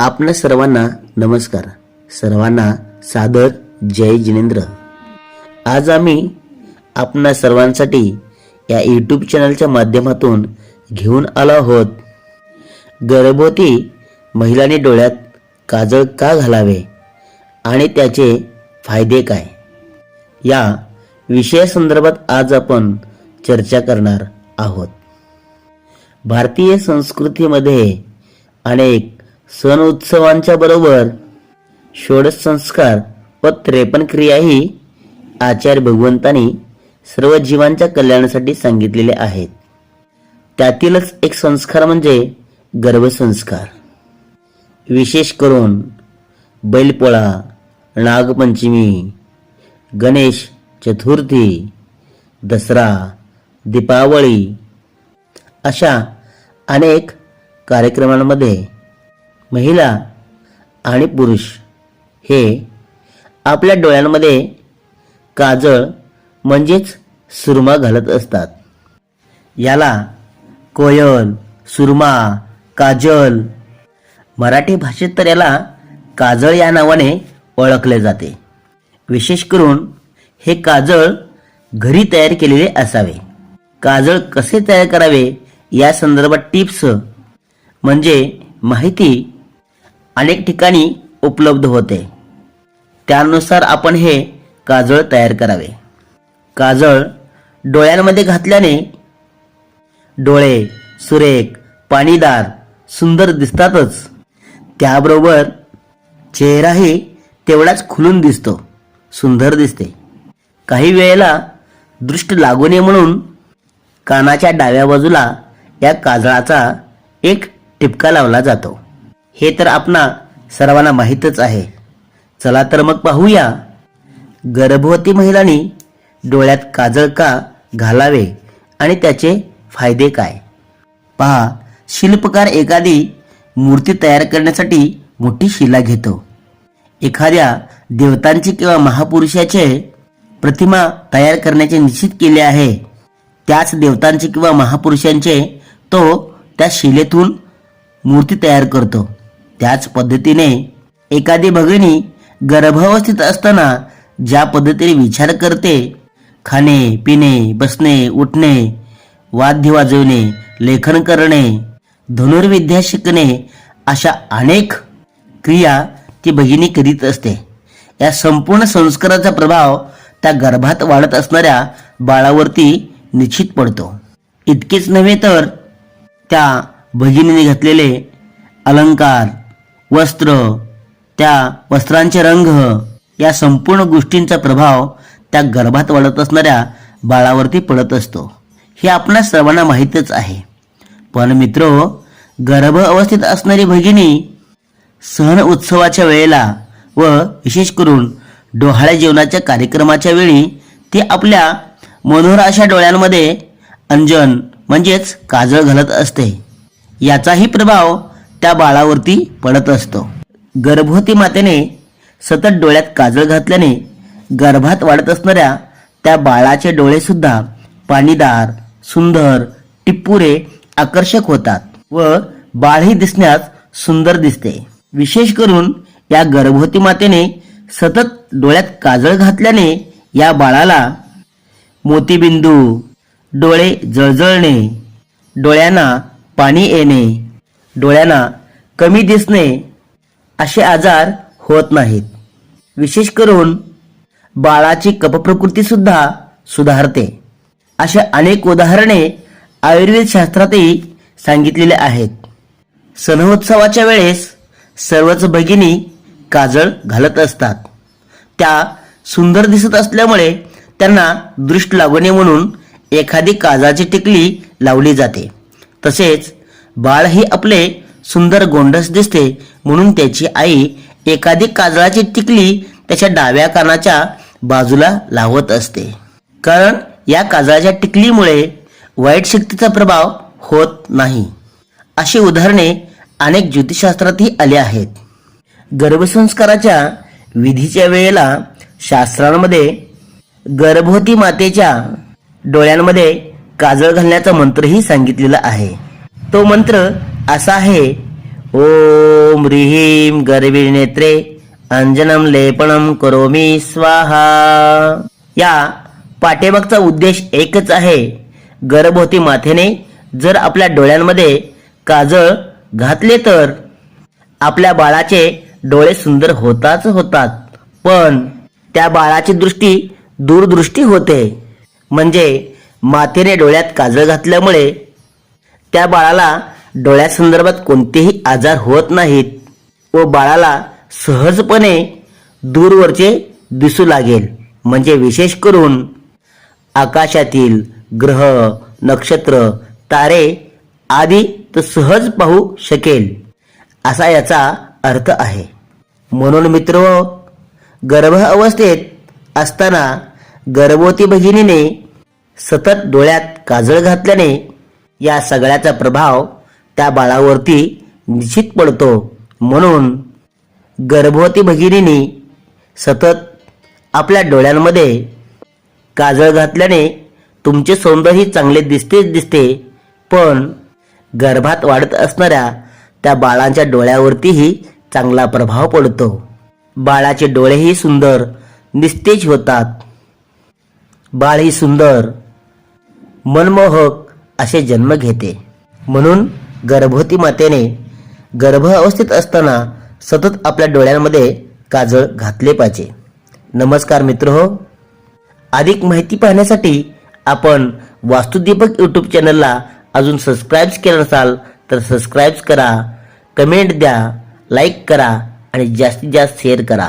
आपणा सर्वांना नमस्कार. सर्वांना सादर जय जिनेंद्र. आज आम्ही आपणा सर्वांसाठी या यूट्यूब चॅनलच्या माध्यमातून घेऊन आलो आहोत. गर्भवती महिलांनी डोळ्यात काजळ का घालावे आणि त्याचे फायदे काय? या विषयासंदर्भात आज आपण चर्चा करणार आहोत. भारतीय संस्कृतीमध्ये अनेक सण उत्सवांच्या बरोबर षोडश संस्कार व त्रेपन्न क्रियाही आचार्य भगवंतांनी सर्व जीवांच्या कल्याणासाठी सांगितलेले आहेत. त्यातीलच एक संस्कार म्हणजे गर्भसंस्कार विशेष करून बैलपोळा नागपंचमी गणेश चतुर्थी दसरा दीपावळी अशा अनेक कार्यक्रमांमध्ये महिला आणि पुरुष हे आपल्या डोळ्यांमध्ये काजळ म्हणजेच सुरमा घालत असतात. याला कोयल सुरमा काजल मराठी भाषेत तर याला काजळ या नावाने ओळखले जाते. विशेष करून हे काजळ घरी तयार केलेले असावे. काजळ कसे तयार करावे या संदर्भात टिप्स म्हणजे माहिती अनेक ठिकाणी उपलब्ध होते. त्यानुसार आपण हे काजळ तयार करावे. काजळ डोळ्यांमध्ये घातल्याने डोळे सुरेख पाणीदार सुंदर दिसतातच. त्याबरोबर चेहराही तेवढाच खुलून दिसतो सुंदर दिसते. काही वेळेला दृष्ट लागू नये म्हणून कानाच्या डाव्या बाजूला या काजळाचा एक टिपका लावला जातो. हे तर आपणा सर्वांना माहीतच आहे. चला तर मग पाहूया. गर्भवती महिलांनी डोळ्यात काजळ का घालावे आणि त्याचे फायदे काय? पहा शिल्पकार एखादी मूर्ती तयार करण्यासाठी मोठी शिला घेतो. एखाद्या देवतांची किंवा महापुरुषाचे प्रतिमा तयार करण्याचे निश्चित केले आहे. त्याच देवतांचे किंवा महापुरुषांचे तो त्या शिलेतून मूर्ती तयार करतो. त्याच पद्धतीने एखादी भगिनी गर्भावस्थेत असताना ज्या पद्धतीने विचार करते खाणे पिणे बसणे उठणे वाद्य वाजवणे लेखन करणे धनुर्विद्या शिकणे अशा अनेक क्रिया ती भगिनी करीत असते. या संपूर्ण संस्काराचा प्रभाव त्या गर्भात वाढत असणाऱ्या बाळावरती निश्चित पडतो. इतकेच नव्हे तर त्या भगिनीने घातलेले अलंकार वस्त्र त्या वस्त्रांचे रंग या संपूर्ण गोष्टींचा प्रभाव त्या गर्भात वाढत असणाऱ्या बाळावरती पडत असतो. हे आपणा सर्वांना माहीतच आहे. पण मित्र गर्भ अवस्थेत असणारी भगिनी सण उत्सवाच्या वेळेला व विशेष करून डोहाळ्या जेवणाच्या कार्यक्रमाच्या वेळी ती आपल्या मनोहर अशा डोळ्यांमध्ये अंजन म्हणजेच काजळ घालत असते. याचाही प्रभाव त्या बाळावरती पडत असतो. गर्भवती मातेने सतत डोळ्यात काजळ घातल्याने गर्भात वाढत असणाऱ्या त्या बाळाचे डोळेसुद्धा पाणीदार सुंदर टिप्पुरे आकर्षक होतात व बाळही दिसण्यास सुंदर दिसते. विशेष करून या गर्भवती मातेने सतत डोळ्यात काजळ घातल्याने या बाळाला मोतीबिंदू डोळे जळजळणे डोळ्यांना पाणी येणे डोळ्यांना कमी दिसणे असे आजार होत नाहीत. विशेष करून बाळाची कपप्रकृतीसुद्धा सुधारते. अशा अनेक उदाहरणे आयुर्वेद शास्त्रातही सांगितलेले आहेत. सणोत्सवाच्या वेळेस सर्वच भगिनी काजळ घालत असतात. त्या सुंदर दिसत असल्यामुळे त्यांना दृष्ट लागू नये म्हणून एखादी काजाची टिकली लावली जाते. तसेच बाळ हे आपले सुंदर गोंडस दिसते म्हणून त्याची आई एखादी काजळाची टिकली त्याच्या डाव्या कानाच्या बाजूला लावत असते. कारण या काजळाच्या टिकलीमुळे वाईट शक्तीचा प्रभाव होत नाही. अशी उदाहरणे अनेक ज्योतिषशास्त्रातही आली आहेत. गर्भसंस्काराच्या विधीच्या वेळेला शास्त्रांमध्ये गर्भवती मातेच्या डोळ्यांमध्ये काजळ घालण्याचा मंत्रही सांगितलेला आहे. तो मंत्र असा आहे ओम रिहीम गर्भी नेत्रे अंजनम लेपणम करोमी स्वाहा. या पाठीमागचा उद्देश एकच आहे गर्भवती माथेने जर आपल्या डोळ्यांमध्ये काजळ घातले तर आपल्या बाळाचे डोळे सुंदर होताच होतात. पण त्या बाळाची दृष्टी दूरदृष्टी होते. म्हणजे माथेने डोळ्यात काजळ घातल्यामुळे त्या बाळाला डोळ्यासंदर्भात कोणतेही आजार होत नाहीत व बाळाला सहजपणे दूरवरचे दिसू लागेल. म्हणजे विशेष करून आकाशातील ग्रह नक्षत्र तारे आदी तो सहज पाहू शकेल. असा याचा अर्थ आहे. म्हणून मित्र गर्भ अवस्थेत असताना गर्भवती भगिनीने सतत डोळ्यात काजळ घातल्याने या सगळ्याचा प्रभाव त्या बाळावरती निश्चित पडतो. म्हणून गर्भवती भगिनीनी सतत आपल्या डोळ्यांमध्ये काजळ घातल्याने तुमचे सौंदर्य चांगले दिसतेच दिसते. पण गर्भात वाढत असणाऱ्या त्या बाळांच्या डोळ्यावरतीही चांगला प्रभाव पडतो. बाळाचे डोळेही सुंदर निस्तेज होतात. बाळही सुंदर मनमोहक असे जन्म घेते. म्हणून गर्भवती मातेने गर्भ अवस्थेत असताना सतत आपल्या डोळ्यांमध्ये काजळ घातले पाहिजे. नमस्कार मित्र हो. अधिक माहिती पाहण्यासाठी आपण वास्तुदीपक यूट्यूब चॅनलला अजून सबस्क्राईब्स केलं नसाल तर सबस्क्राईब्स करा. कमेंट द्या लाईक करा आणि जास्तीत जास्त शेअर करा.